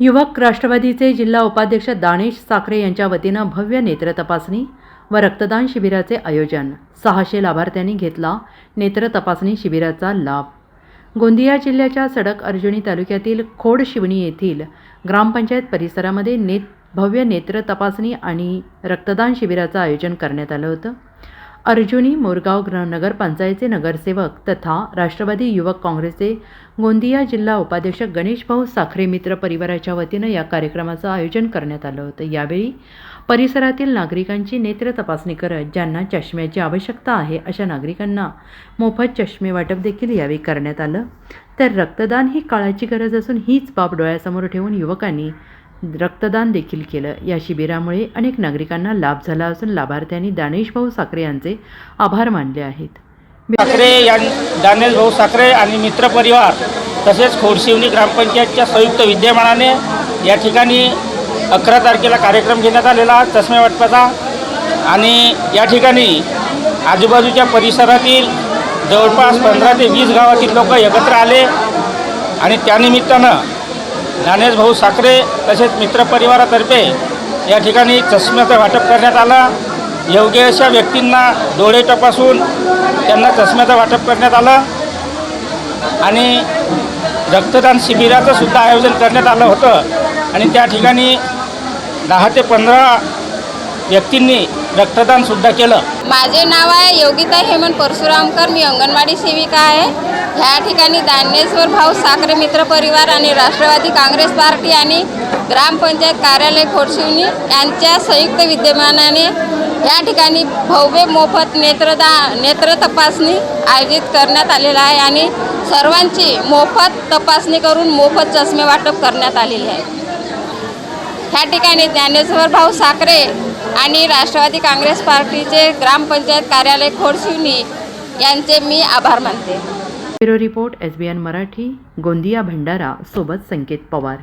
युवक राष्ट्रवादीचे जिल्हा उपाध्यक्ष दानेश साखरे यांच्या वतीनं भव्य नेत्र तपासणी व रक्तदान शिबिराचे आयोजन. सहाशे लाभार्थ्यांनी घेतला नेत्र तपासणी शिबिराचा लाभ. गोंदिया जिल्ह्याच्या सडक अर्जुनी तालुक्यातील खोडशिवणी येथील ग्रामपंचायत परिसरामध्ये नेत भव्य नेत्र तपासणी आणि रक्तदान शिबिराचं आयोजन करण्यात आलं होतं. अर्जुनी मोरगाव ग्र नगरपंचायतचे नगरसेवक तथा राष्ट्रवादी युवक काँग्रेसचे गोंदिया जिल्हा उपाध्यक्ष गणेशभाऊ साखरे मित्र परिवाराच्या वतीनं या कार्यक्रमाचं आयोजन करण्यात आलं होतं. यावेळी परिसरातील नागरिकांची नेत्र तपासणी करत ज्यांना चष्म्याची आवश्यकता आहे अशा नागरिकांना मोफत चष्मे वाटप देखील यावेळी करण्यात आलं. तर रक्तदान ही काळाची गरज असून हीच बाब डोळ्यासमोर ठेवून युवकांनी रक्तदान देखील केलं. या शिबिरामुळे अनेक नागरिकांना लाभ झाला असून लाभार्थ्यांनी दानेशभाऊ साखरे यांचे आभार मानले आहेत. साखरे यां दानेश भाऊ साखरे आणि मित्रपरिवार तसेच खोडशिवनी ग्रामपंचायतच्या संयुक्त विद्यमानाने या ठिकाणी अकरा तारखेला कार्यक्रम घेण्यात आलेला चष्मे वाटपाचा. आणि या ठिकाणी आजूबाजूच्या परिसरातील जवळपास पंधरा ते वीस गावातील लोक एकत्र आले. आणि त्यानिमित्तानं ज्ञानेश भाऊ साखरे तसेच मित्रपरिवारातर्फे या ठिकाणी चष्म्याचं वाटप करण्यात आलं. योग्य अशा व्यक्तींना डोळे तपासून त्यांना चष्म्याचं वाटप करण्यात आलं. आणि रक्तदान शिबिराचं सुद्धा आयोजन करण्यात आलं होतं. आणि त्या ठिकाणी दहा ते पंधरा व्यक्तींनी रक्तदानसुद्धा केलं. माझे नाव आहे योगिता हेमंत परशुरामकर. मी अंगणवाडी सेविका आहे. ह्या ठिकाणी दानेश्वर भाऊ साखरे मित्र परिवार आणि राष्ट्रवादी काँग्रेस पार्टी आणि ग्रामपंचायत कार्यालय खोडशिवणी यांच्या संयुक्त विद्यमानाने या ठिकाणी भव्य मोफत नेत्रदा नेत्र तपासणी आयोजित करण्यात आलेला आहे आणि सर्वांची मोफत तपासणी करून मोफत चष्मे वाटप करण्यात आलेले आहे. ह्या ठिकाणी ज्ञानेश्वर भाऊ साखरे आणि राष्ट्रवादी काँग्रेस पार्टीचे ग्रामपंचायत कार्यालय खोडशिवणी यांचे मी आभार मानते. Bureau report S B N Marathi Gondia Bhandara सोबत संकेत पवार.